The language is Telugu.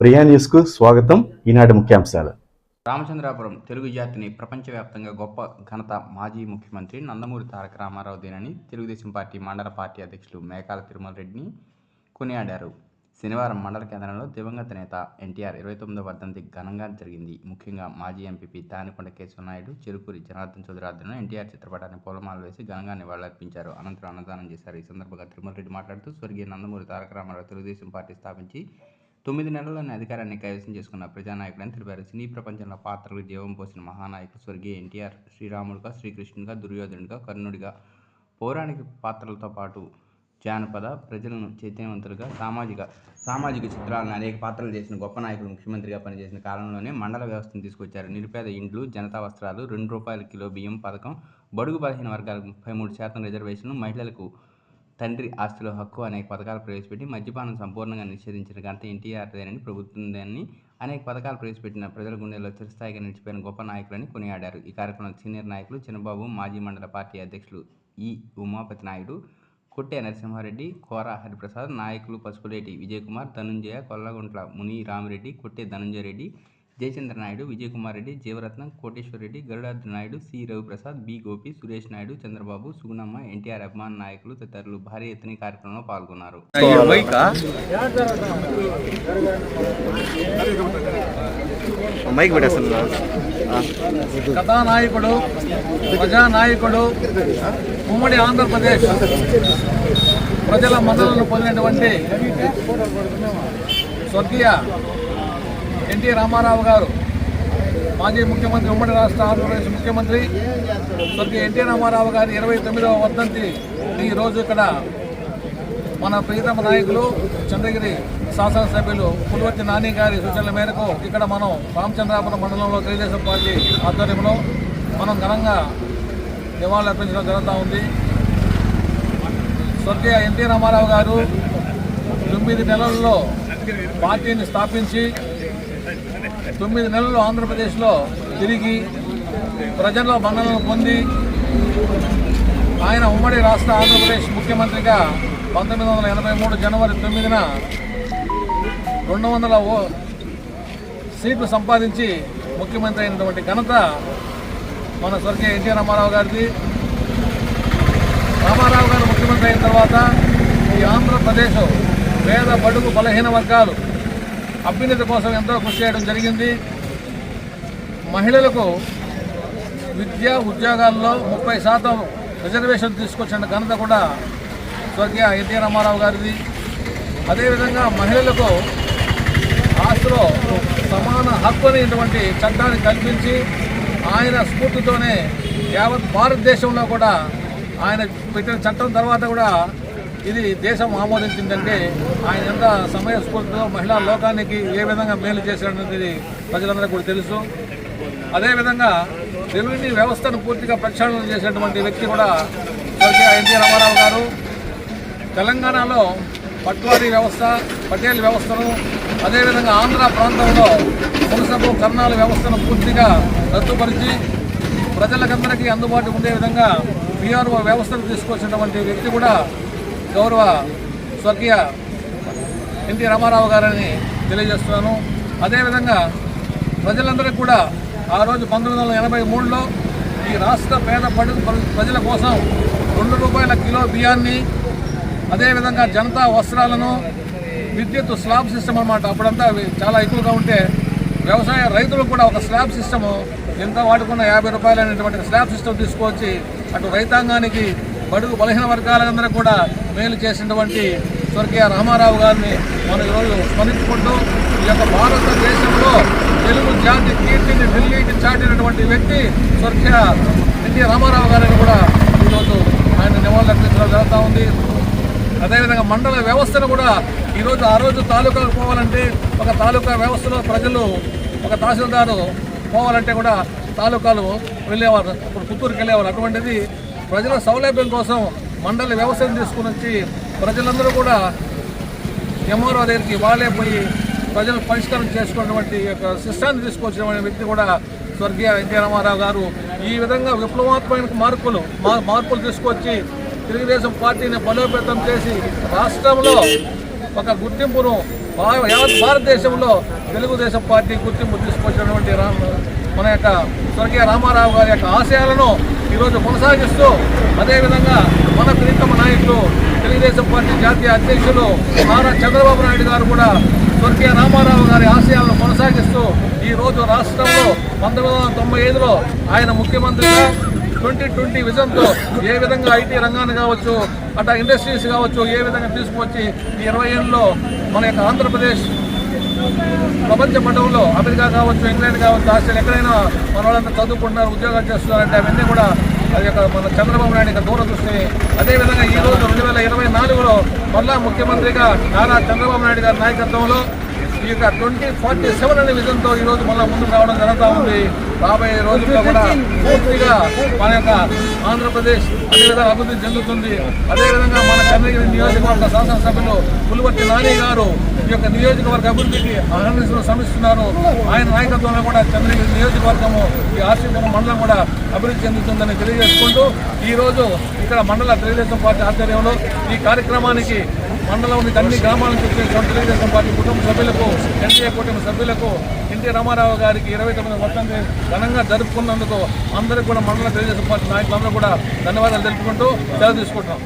ప్రియా న్యూస్కు స్వాగతం. ఈనాటి ముఖ్యాంశాలు. రామచంద్రాపురం తెలుగు జాతిని ప్రపంచవ్యాప్తంగా గొప్ప ఘనత మాజీ ముఖ్యమంత్రి నందమూరి తారక రామారావు దేనని తెలుగుదేశం పార్టీ మండల పార్టీ అధ్యక్షులు మేకాల తిరుమల రెడ్డిని కొనియాడారు. శనివారం మండల కేంద్రంలో దివంగత నేత ఎన్టీఆర్ ఇరవై తొమ్మిదో వర్ధంతి ఘనంగా జరిగింది. ముఖ్యంగా మాజీ ఎంపీపీ తానికొండ కేశవనాయుడు చెరుకూరి జనార్దన్ చౌదరి ఆధ్వర్యంలో ఎన్టీఆర్ చిత్రపటాన్ని పూలమాల వేసి ఘనంగా నివాళులర్పించారు. అనంతరం అన్నదానం చేశారు. ఈ సందర్భంగా తిరుమల రెడ్డి మాట్లాడుతూ స్వర్గీయ నందమూరి తారక రామారావు తెలుగుదేశం పార్టీ స్థాపించి తొమ్మిది నెలల్లోనే అధికారాన్ని కైవసం చేసుకున్న ప్రజానాయకుడని తెలిపారు సినీ ప్రపంచంలో పాత్రలు జీవం పోసిన మహానాయకుడు స్వర్గీయ ఎన్టీఆర్ శ్రీరాముడుగా శ్రీకృష్ణుడిగా దుర్యోధనుడిగా కర్ణుడిగా పౌరాణిక పాత్రలతో పాటు జానపద ప్రజలను చైతన్యవంతులుగా సామాజిక సామాజిక చిత్రాలను అనేక పాత్రలు చేసిన గొప్ప నాయకుడు ముఖ్యమంత్రిగా పనిచేసిన కాలంలోనే మండల వ్యవస్థను తీసుకొచ్చారు నిరుపేద ఇండ్లు జనతా వస్త్రాలు రెండు రూపాయల కిలో బియ్యం పథకం బడుగు బలహీన వర్గాలకు ముప్పై మూడు శాతం రిజర్వేషన్లు మహిళలకు తండ్రి ఆస్తిలో హక్కు అనేక పథకాలు ప్రవేశపెట్టి మద్యపానం సంపూర్ణంగా నిషేధించిన ఘనత ఎన్టీఆర్దేనని ప్రభుత్వందేనని అనేక పథకాలు ప్రవేశపెట్టిన ప్రజల గుండెల్లో చిరస్థాయిగా నిలిచిపోయిన గొప్ప నాయకులని కొనియాడారు. ఈ కార్యక్రమంలో సీనియర్ నాయకులు చిన్నబాబు మాజీ మండల పార్టీ అధ్యక్షులు ఈ ఉమాపతి నాయుడు కొట్టే నరసింహారెడ్డి కోర హరిప్రసాద్ నాయకులు పసుపులేటి విజయకుమార్ ధనుంజయ కొల్లగుంట్ల ముని రామిరెడ్డి కొట్టే ధనుంజయ రెడ్డి జయచంద్ర నాయుడు విజయకుమార్ రెడ్డి జీవరత్నం కోటేశ్వర రెడ్డి గరుడాద్రి నాయుడు సి. రవిప్రసాద్ బి. గోపి సురేష్ నాయుడు చంద్రబాబు సుగుణమ్మ ఎన్టీఆర్ అభిమాన నాయకులు తదితరులు భారీ ఎత్తున కార్యక్రమంలో పాల్గొన్నారు. కథానాయకుడు ప్రజానాయకుడు ఉమ్మడి ఆంధ్రప్రదేశ్ ప్రజల మద్దతును పొందినటువంటి స్వర్గీయ ఎన్టీ రామారావు గారు మాజీ ముఖ్యమంత్రి ఉమ్మడి రాష్ట్ర ఆంధ్రప్రదేశ్ ముఖ్యమంత్రి స్వర్గీయ ఎన్టీ రామారావు గారి ఇరవై తొమ్మిదవ వర్ధంతి ఈ రోజు ఇక్కడ మన ప్రియతమ నాయకులు చంద్రగిరి శాసనసభ్యులు పులివర్తి నాని గారి సూచనల మేరకు ఇక్కడ మనం రామచంద్రాపురం మండలంలో తెలుగుదేశం పార్టీ ఆధ్వర్యంలో మనం ఘనంగా నివాళులర్పించడం జరుగుతూ ఉంది. స్వర్గీయ ఎన్టీ రామారావు గారు తొమ్మిది నెలల్లో పార్టీని స్థాపించి తొమ్మిది నెలలు ఆంధ్రప్రదేశ్లో తిరిగి ప్రజల్లో మన్నలను పొంది ఆయన ఉమ్మడి రాష్ట్ర ఆంధ్రప్రదేశ్ ముఖ్యమంత్రిగా పంతొమ్మిది వందల ఎనభై మూడు జనవరి తొమ్మిదిన రెండు వందల ఓ సీట్లు సంపాదించి ముఖ్యమంత్రి అయినటువంటి ఘనత మన స్వర్గీయ ఎన్టీ రామారావు గారిది. రామారావు గారు ముఖ్యమంత్రి అయిన తర్వాత ఈ ఆంధ్రప్రదేశ్ పేద బడుగు బలహీన వర్గాలు అభ్యున్నతి కోసం ఎంతో కృషి చేయడం జరిగింది. మహిళలకు విద్య ఉద్యోగాల్లో ముప్పై శాతం రిజర్వేషన్ తీసుకొచ్చిన ఘనత కూడా స్వర్గీయ ఎన్టీ రామారావు గారిది. అదేవిధంగా మహిళలకు ఆస్తిలో సమాన హక్కు అనేటువంటి చట్టాన్ని కల్పించి ఆయన స్ఫూర్తితోనే యావత్ భారతదేశంలో కూడా ఆయన పెట్టిన చట్టం తర్వాత కూడా ఇది దేశం ఆమోదించిందంటే ఆయన ఎంత సమయ స్ఫూర్తితో మహిళా లోకానికి ఏ విధంగా మేలు చేశాడనేది ప్రజలందరికీ కూడా తెలుసు. అదేవిధంగా రెవెన్యూ వ్యవస్థను పూర్తిగా ప్రక్షాళన చేసినటువంటి వ్యక్తి కూడా స్వర్గీయ ఎన్టీ రామారావు గారు. తెలంగాణలో పట్వారీ వ్యవస్థ పటేల్ వ్యవస్థను అదేవిధంగా ఆంధ్ర ప్రాంతంలో మునసపు కర్ణాల వ్యవస్థను పూర్తిగా రద్దుపరిచి ప్రజలకందరికీ అందుబాటు ఉండే విధంగా పిఆర్ఓ వ్యవస్థను తీసుకొచ్చినటువంటి వ్యక్తి కూడా గౌరవ స్వర్గీయ ఎన్టీ రామారావు గారని తెలియజేస్తున్నాను. అదేవిధంగా ప్రజలందరికీ కూడా ఆ రోజు పంతొమ్మిది వందల ఎనభై మూడులో ఈ రాష్ట్ర పేద ప్రజల కోసం రెండు రూపాయల కిలో బియ్యాన్ని అదేవిధంగా జనతా వస్త్రాలను విద్యుత్ స్లాబ్ సిస్టమ్ అన్నమాట. అప్పుడంతా అవి చాలా ఎక్కువగా ఉంటే వ్యవసాయ రైతులు కూడా ఒక స్లాబ్ సిస్టము ఎంత వాడుకున్న యాభై రూపాయలు అనేటువంటి స్లాబ్ సిస్టమ్ తీసుకొచ్చి అటు రైతాంగానికి బడుగు బలహీన వర్గాలందరూ కూడా మేలు చేసినటువంటి స్వర్గీయ రామారావు గారిని మనం ఈరోజు స్మరించుకుంటూ ఈ యొక్క భారతదేశంలో తెలుగు జాతి కీర్తిని ఢిల్లీకి చాటినటువంటి వ్యక్తి స్వర్గీయ ఎన్టీ రామారావు గారిని కూడా ఈరోజు ఆయన నివాళులర్పించడం జరుగుతూ ఉంది. అదేవిధంగా మండల వ్యవస్థను కూడా ఈరోజు ఆ రోజు తాలూకాకు పోవాలంటే ఒక తాలూకా వ్యవస్థలో ప్రజలు ఒక తహసీల్దారు పోవాలంటే కూడా తాలూకాలు వెళ్ళేవారు ఇప్పుడు పుత్తూరుకి వెళ్ళేవారు. అటువంటిది ప్రజల సౌలభ్యం కోసం మండలి వ్యవసాయం తీసుకుని వచ్చి ప్రజలందరూ కూడా ఎంఆర్ఓ దగ్గరికి వాళ్ళే పోయి ప్రజలు పరిష్కారం చేసుకున్నటువంటి యొక్క సిస్టాన్ని తీసుకొచ్చిన వ్యక్తి కూడా స్వర్గీయ ఎన్టీ రామారావు గారు. ఈ విధంగా విప్లవాత్మక మార్పులు మా- మార్పులు తీసుకొచ్చి తెలుగుదేశం పార్టీని బలోపేతం చేసి రాష్ట్రంలో ఒక గుర్తింపును యావత్ భారతదేశంలో తెలుగుదేశం పార్టీ గుర్తింపు తీసుకొచ్చినటువంటి రా- మన యొక్క స్వర్గీయ రామారావు గారి యొక్క ఆశయాలను ఈరోజు కొనసాగిస్తూ అదేవిధంగా మన ప్రియతమ నాయకులు తెలుగుదేశం పార్టీ జాతీయ అధ్యక్షులు నారా చంద్రబాబు నాయుడు గారు కూడా స్వర్గీయ రామారావు గారి ఆశయాలను కొనసాగిస్తూ ఈ రోజు రాష్ట్రంలో పంతొమ్మిది వందల తొంభై ఐదులో ఆయన ముఖ్యమంత్రిగా ట్వంటీ ట్వంటీ విజన్తో ఏ విధంగా ఐటీ రంగాన్ని కావచ్చు అట్లా ఇండస్ట్రీస్ కావచ్చు ఏ విధంగా తీసుకువచ్చి ఈ ఇరవై ఏళ్ళలో మన యొక్క ఆంధ్రప్రదేశ్ ప్రపంచ పటంలో అమెరికా కావచ్చు ఇంగ్లాండ్ కావచ్చు ఆస్ట్రేలియా ఎక్కడైనా మన వాళ్ళంతా చదువుకుంటున్నారు ఉద్యోగాలు చేస్తున్నారంటే అవన్నీ కూడా అది యొక్క మన చంద్రబాబు నాయుడు యొక్క దూరదృష్టి అదేవిధంగా ఈ రోజు రెండు వేల ఇరవై నాలుగులో మళ్ళా ముఖ్యమంత్రిగా నారా చంద్రబాబు నాయుడు గారి నాయకత్వంలో ఈ యొక్క ట్వంటీ ఫార్టీ సెవెన్ అనే విజన్తో ఈ రోజు మళ్ళీ ముందుకు రావడం జరుగుతూ ఉంది. రాబోయే రోజుల్లో కూడా పూర్తిగా మన యొక్క ఆంధ్రప్రదేశ్ అదేవిధంగా అభివృద్ధి చెందుతుంది. అదేవిధంగా మన చంద్రగిరి నియోజకవర్గ శాసనసభ్యులు పులివర్తి నాని గారు ఈ యొక్క నియోజకవర్గ అభివృద్ధికి అహర్నిశలు శ్రమిస్తున్నారు. ఆయన నాయకత్వంలో కూడా చంద్రగిరి నియోజకవర్గము ఈ ఆర్సీపురం మండలం కూడా అభివృద్ధి చెందుతుందని తెలియజేసుకుంటూ ఈరోజు ఇక్కడ మండల తెలుగుదేశం పార్టీ ఆధ్వర్యంలో ఈ కార్యక్రమానికి మండలంలోని అన్ని గ్రామాల నుంచి వచ్చేటువంటి తెలుగుదేశం పార్టీ కుటుంబ సభ్యులకు ఎన్డీఏ కుటుంబ సభ్యులకు ఎన్టీ రామారావు గారికి ఇరవై తొమ్మిది వర్షాన్ని ఘనంగా జరుపుకున్నందుకు అందరికీ కూడా మండల తెలుగుదేశం పార్టీ నాయకులందరూ కూడా ధన్యవాదాలు తెలుపుకుంటూ సెలవు తీసుకుంటున్నాం.